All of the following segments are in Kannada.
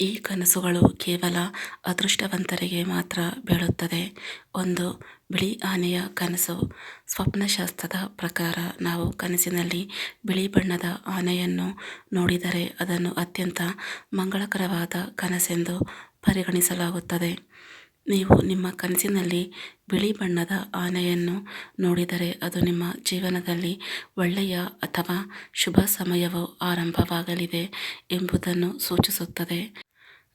ಈ ಕನಸುಗಳು ಕೇವಲ ಅದೃಷ್ಟವಂತರಿಗೆ ಮಾತ್ರ ಬೀಳುತ್ತದೆ. ಒಂದು ಬಿಳಿ ಆನೆಯ ಕನಸು. ಸ್ವಪ್ನಶಾಸ್ತ್ರದ ಪ್ರಕಾರ ನಾವು ಕನಸಿನಲ್ಲಿ ಬಿಳಿ ಬಣ್ಣದ ಆನೆಯನ್ನು ನೋಡಿದರೆ ಅದನ್ನು ಅತ್ಯಂತ ಮಂಗಳಕರವಾದ ಕನಸೆಂದು ಪರಿಗಣಿಸಲಾಗುತ್ತದೆ. ನೀವು ನಿಮ್ಮ ಕನಸಿನಲ್ಲಿ ಬಿಳಿ ಬಣ್ಣದ ಆನೆಯನ್ನು ನೋಡಿದರೆ ಅದು ನಿಮ್ಮ ಜೀವನದಲ್ಲಿ ಒಳ್ಳೆಯ ಅಥವಾ ಶುಭ ಸಮಯವು ಆರಂಭವಾಗಲಿದೆ ಎಂಬುದನ್ನು ಸೂಚಿಸುತ್ತದೆ.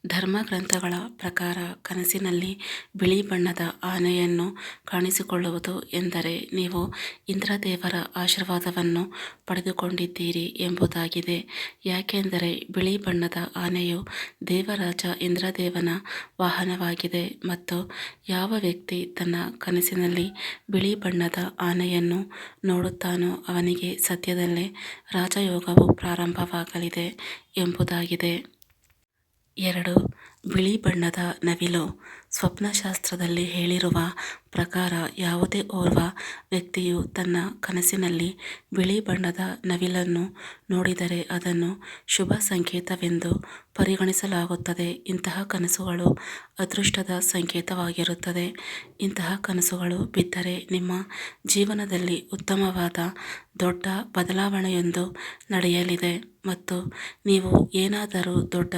ಧರ್ಮಗ್ರಂಥಗಳ ಪ್ರಕಾರ ಕನಸಿನಲ್ಲಿ ಬಿಳಿ ಬಣ್ಣದ ಆನೆಯನ್ನು ಕಾಣಿಸಿಕೊಳ್ಳುವುದು ಎಂದರೆ ನೀವು ಇಂದ್ರದೇವರ ಆಶೀರ್ವಾದವನ್ನು ಪಡೆದುಕೊಂಡಿದ್ದೀರಿ ಎಂಬುದಾಗಿದೆ. ಯಾಕೆಂದರೆ ಬಿಳಿ ಬಣ್ಣದ ಆನೆಯು ದೇವರಾಜ ಇಂದ್ರದೇವನ ವಾಹನವಾಗಿದೆ ಮತ್ತು ಯಾವ ವ್ಯಕ್ತಿ ತನ್ನ ಕನಸಿನಲ್ಲಿ ಬಿಳಿ ಬಣ್ಣದ ಆನೆಯನ್ನು ನೋಡುತ್ತಾನೋ ಅವನಿಗೆ ಸದ್ಯದಲ್ಲೇ ರಾಜಯೋಗವು ಪ್ರಾರಂಭವಾಗಲಿದೆ ಎಂಬುದಾಗಿದೆ. ಎರಡು ಬಿಳಿ ಬಣ್ಣದ ನವಿಲು ಸ್ವಪ್ನಶಾಸ್ತ್ರದಲ್ಲಿ ಹೇಳಿರುವ ಪ್ರಕಾರ ಯಾವುದೇ ಓರ್ವ ವ್ಯಕ್ತಿಯು ತನ್ನ ಕನಸಿನಲ್ಲಿ ಬಿಳಿ ಬಣ್ಣದ ನವಿಲನ್ನು ನೋಡಿದರೆ ಅದನ್ನು ಶುಭ ಸಂಕೇತವೆಂದು ಪರಿಗಣಿಸಲಾಗುತ್ತದೆ. ಇಂತಹ ಕನಸುಗಳು ಅದೃಷ್ಟದ ಸಂಕೇತವಾಗಿರುತ್ತದೆ. ಇಂತಹ ಕನಸುಗಳು ಬಿದ್ದರೆ ನಿಮ್ಮ ಜೀವನದಲ್ಲಿ ಉತ್ತಮವಾದ ದೊಡ್ಡ ಬದಲಾವಣೆಯೊಂದು ನಡೆಯಲಿದೆ ಮತ್ತು ನೀವು ಏನಾದರೂ ದೊಡ್ಡ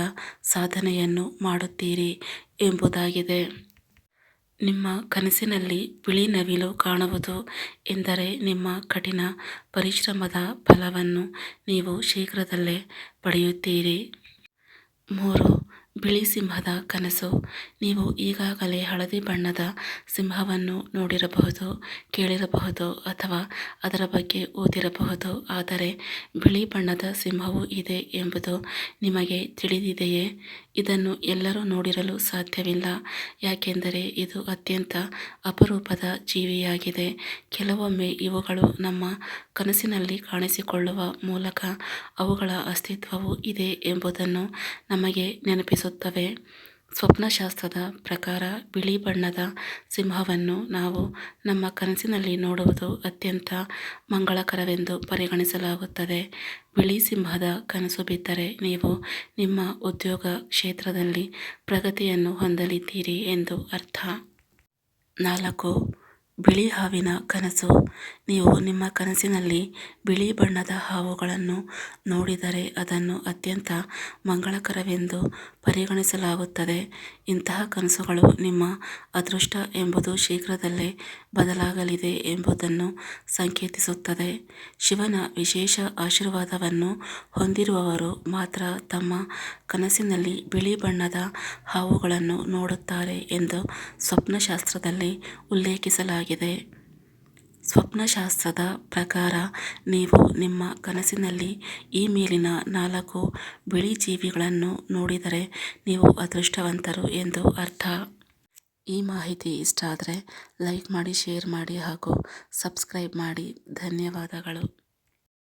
ಸಾಧನೆಯನ್ನು ಮಾಡುತ್ತೀರಿ ಎಂಬುದಾಗಿದೆ. ನಿಮ್ಮ ಕನಸಿನಲ್ಲಿ ಬಿಳಿ ನವಿಲು ಕಾಣುವುದು ಎಂದರೆ ನಿಮ್ಮ ಕಠಿಣ ಪರಿಶ್ರಮದ ಫಲವನ್ನು ನೀವು ಶೀಘ್ರದಲ್ಲೇ ಪಡೆಯುತ್ತೀರಿ. ಮೂರು, ಬಿಳಿ ಸಿಂಹದ ಕನಸು. ನೀವು ಈಗಾಗಲೇ ಹಳದಿ ಬಣ್ಣದ ಸಿಂಹವನ್ನು ನೋಡಿರಬಹುದು, ಕೇಳಿರಬಹುದು ಅಥವಾ ಅದರ ಬಗ್ಗೆ ಓದಿರಬಹುದು. ಆದರೆ ಬಿಳಿ ಬಣ್ಣದ ಸಿಂಹವೂ ಇದೆ ಎಂಬುದು ನಿಮಗೆ ತಿಳಿದಿದೆಯೇ? ಇದನ್ನು ಎಲ್ಲರೂ ನೋಡಿರಲು ಸಾಧ್ಯವಿಲ್ಲ. ಯಾಕೆಂದರೆ ಇದು ಅತ್ಯಂತ ಅಪರೂಪದ ಜೀವಿಯಾಗಿದೆ. ಕೆಲವೊಮ್ಮೆ ಇವುಗಳು ನಮ್ಮ ಕನಸಿನಲ್ಲಿ ಕಾಣಿಸಿಕೊಳ್ಳುವ ಮೂಲಕ ಅವುಗಳ ಅಸ್ತಿತ್ವವು ಇದೆ ಎಂಬುದನ್ನು ನಮಗೆ ನೆನಪಿಸುತ್ತವೆ. ಸ್ವಪ್ನಶಾಸ್ತ್ರದ ಪ್ರಕಾರ ಬಿಳಿ ಬಣ್ಣದ ಸಿಂಹವನ್ನು ನಾವು ನಮ್ಮ ಕನಸಿನಲ್ಲಿ ನೋಡುವುದು ಅತ್ಯಂತ ಮಂಗಳಕರವೆಂದು ಪರಿಗಣಿಸಲಾಗುತ್ತದೆ. ಬಿಳಿ ಸಿಂಹದ ಕನಸು ಬಿದ್ದರೆ ನೀವು ನಿಮ್ಮ ಉದ್ಯೋಗ ಕ್ಷೇತ್ರದಲ್ಲಿ ಪ್ರಗತಿಯನ್ನು ಹೊಂದಲಿದ್ದೀರಿ ಎಂದು ಅರ್ಥ. ನಾಲ್ಕು ಬಿಳಿ ಹಾವಿನ ಕನಸು. ನೀವು ನಿಮ್ಮ ಕನಸಿನಲ್ಲಿ ಬಿಳಿ ಬಣ್ಣದ ಹಾವುಗಳನ್ನು ನೋಡಿದರೆ ಅದನ್ನು ಅತ್ಯಂತ ಮಂಗಳಕರವೆಂದು ಪರಿಗಣಿಸಲಾಗುತ್ತದೆ. ಇಂತಹ ಕನಸುಗಳು ನಿಮ್ಮ ಅದೃಷ್ಟ ಎಂಬುದು ಶೀಘ್ರದಲ್ಲೇ ಬದಲಾಗಲಿದೆ ಎಂಬುದನ್ನು ಸಂಕೇತಿಸುತ್ತದೆ. ಶಿವನ ವಿಶೇಷ ಆಶೀರ್ವಾದವನ್ನು ಹೊಂದಿರುವವರು ಮಾತ್ರ ತಮ್ಮ ಕನಸಿನಲ್ಲಿ ಬಿಳಿ ಬಣ್ಣದ ಹಾವುಗಳನ್ನು ನೋಡುತ್ತಾರೆ ಎಂದು ಸ್ವಪ್ನಶಾಸ್ತ್ರದಲ್ಲಿ ಉಲ್ಲೇಖಿಸಲಾಗಿದೆ. ಸ್ವಪ್ನಶಾಸ್ತ್ರದ ಪ್ರಕಾರ, ನೀವು ನಿಮ್ಮ ಕನಸಿನಲ್ಲಿ ಈ ಮೇಲಿನ ನಾಲ್ಕು ಬಿಳಿ ಜೀವಿಗಳನ್ನು ನೋಡಿದರೆ ನೀವು ಅದೃಷ್ಟವಂತರು ಎಂದು ಅರ್ಥ. ಈ ಮಾಹಿತಿ ಇಷ್ಟ ಆದರೆ ಲೈಕ್ ಮಾಡಿ, ಶೇರ್ ಮಾಡಿ ಹಾಗೂ ಸಬ್ಸ್ಕ್ರೈಬ್ ಮಾಡಿ. ಧನ್ಯವಾದಗಳು.